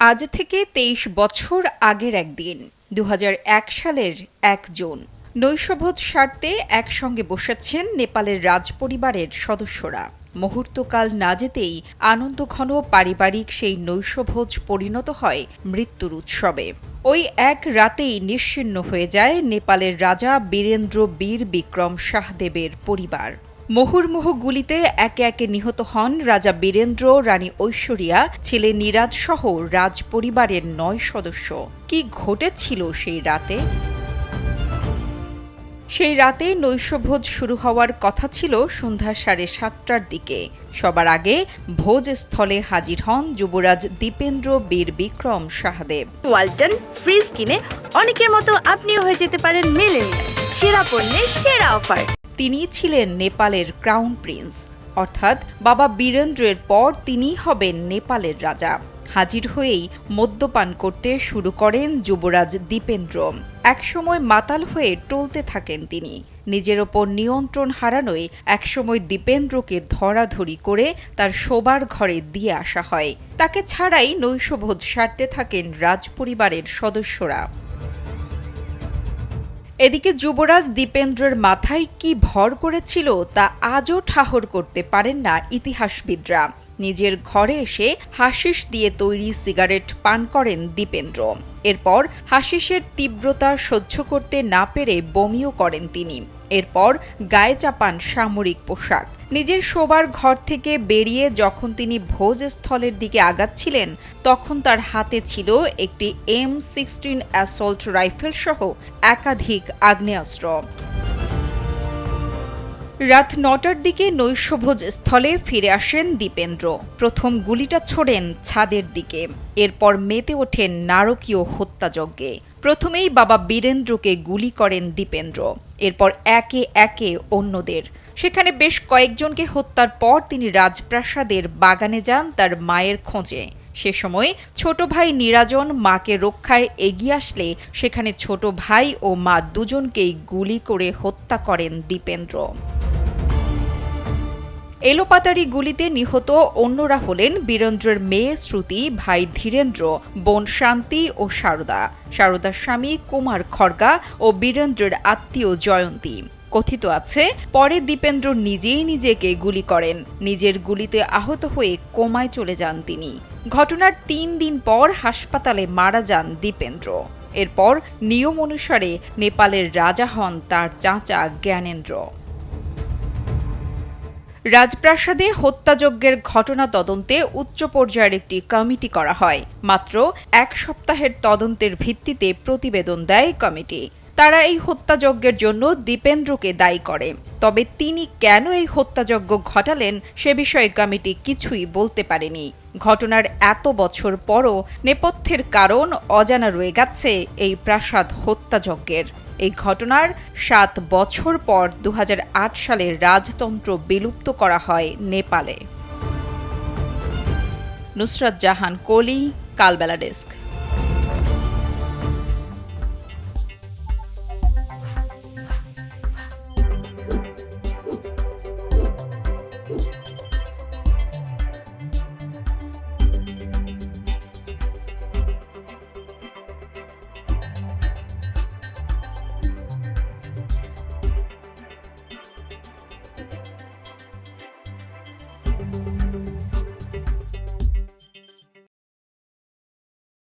আজ থেকে তেইশ বছর আগের একদিন দু হাজার এক সালের এক জুন। নৈশভোজ সারতে একসঙ্গে বসেছেন নেপালের রাজপরিবারের সদস্যরা। মুহূর্তকাল না যেতেই আনন্দঘন পারিবারিক সেই নৈশভোজ পরিণত হয় মৃত্যুর উৎসবে। ওই এক রাতেই নিশ্চিহ্ন হয়ে যায় নেপালের রাজা বীরেন্দ্র বীর বিক্রম শাহদেবের পরিবার। মুহুর্মুহু গুলিতে একে একে নিহত হন রাজা বীরেন্দ্র রানী ঐশ্বরিয়া ছেলে নিরাজ সহ রাজ পরিবারের নয় সদস্য। কি ঘটেছিল সেই রাতে? সেই রাতে নৈশভোজ শুরু হওয়ার কথা ছিল সন্ধ্যা সাড়ে সাতটার দিকে। সবার আগে ভোজস্থলে হাজির হন যুবরাজ দীপেন্দ্র বীর বিক্রম শাহদেব ওয়ালটন ফ্রিজ কিনে অনেকের মতো আপনিও হয়ে যেতে পারেন মেলেনিয়া সেরা পণ্যের সেরা অফার। তিনি ছিলেন নেপালের ক্রাউন প্রিন্স। অর্থাৎ বাবা বীরেন্দ্রের পর তিনিই হবেন নেপালের রাজা। হাজির হয়েই মদ্যপান করতে শুরু করেন যুবরাজ দীপেন্দ্র। একসময় মাতাল হয়ে টলতে থাকেন তিনি। নিজের ওপর নিয়ন্ত্রণ হারানোয় একসময় দীপেন্দ্রকে ধরাধরি করে তার শোবার ঘরে দিয়ে আসা হয়। তাকে ছাড়াই নৈশভোজ সারতে থাকেন রাজপরিবারের সদস্যরা। এদিকে যুবরাজ দীপেন্দ্রের মাথায় কি ভর করেছিল তা আজও ঠাহর করতে পারেন না ইতিহাসবিদরা। নিজের ঘরে এসে হাসিস দিয়ে তৈরি সিগারেট পান করেন দীপেন্দ্র। এরপর হাসিসের তীব্রতা সহ্য করতে না পেরে বমিও করেন তিনি। এরপর গায়ে চাপান সামরিক পোশাক। নিজের শোবার ঘর থেকে বেরিয়ে যখন তিনি ভোজস্থলের দিকে আগাচ্ছিলেন, তখন তার হাতে ছিল একটি এম সিক্সটিন অ্যাসল্ট রাইফেল সহ একাধিক আগ্নেয়াস্ত্র। রাত নটার দিকে নৈশভোজ স্থলে ফিরে আসেন দীপেন্দ্র। প্রথম গুলিটা ছোড়েন ছাদের দিকে, এরপর মেতে ওঠেন নারকীয় হত্যাযজ্ঞে। প্রথমেই বাবা বীরেন্দ্রকে গুলি করেন দীপেন্দ্র, এরপর একে একে অন্যদের। সেখানে বেশ কয়েকজনকে হত্যার পর তিনি রাজপ্রাসাদের বাগানে যান তার মায়ের খোঁজে। সে সময় ছোট ভাই নিরাজন মাকে রক্ষায় এগিয়ে আসলে সেখানে ছোট ভাই ও মা দুজনকেই গুলি করে হত্যা করেন দীপেন্দ্র। এলোপাতারি গুলিতে নিহত অন্যরা হলেন বীরেন্দ্রের মেয়ে শ্রুতি, ভাই ধীরেন্দ্র, বোন শান্তি ও শারদা শারদার স্বামী কুমার খড়গা ও বীরেন্দ্রের আত্মীয় জয়ন্তী। কথিত আছে, পরে দীপেন্দ্র নিজেই নিজেকে গুলি করেন। নিজের গুলিতে আহত হয়ে কোমায় চলে যান তিনি। ঘটনার তিন দিন পর হাসপাতালে মারা যান দীপেন্দ্র। এরপর নিয়ম অনুসারে নেপালের রাজা হন তার চাচা জ্ঞানেন্দ্র। রাজপ্রাসাদে হত্যাযজ্ঞের ঘটনা তদন্তে উচ্চ পর্যায়ের একটি কমিটি করা হয়। মাত্র এক সপ্তাহের তদন্তের ভিত্তিতে প্রতিবেদন দেয় কমিটি। তারা এই হত্যাযজ্ঞের জন্য দীপেন্দ্রকে দায়ী করে। তবে তিনি কেন এই হত্যাযজ্ঞ ঘটালেন সে বিষয়ে কমিটি কিছুই বলতে পারেনি। ঘটনার এত বছর পরও নেপথ্যের কারণ অজানা রয়ে গেছে এই প্রাসাদ হত্যাযজ্ঞের। এই ঘটনার সাত বছর পর দু হাজার আট সালে রাজতন্ত্র বিলুপ্ত করা হয় নেপালে। নুসরাত জাহান, কোলি, কালবেলা ডেস্ক।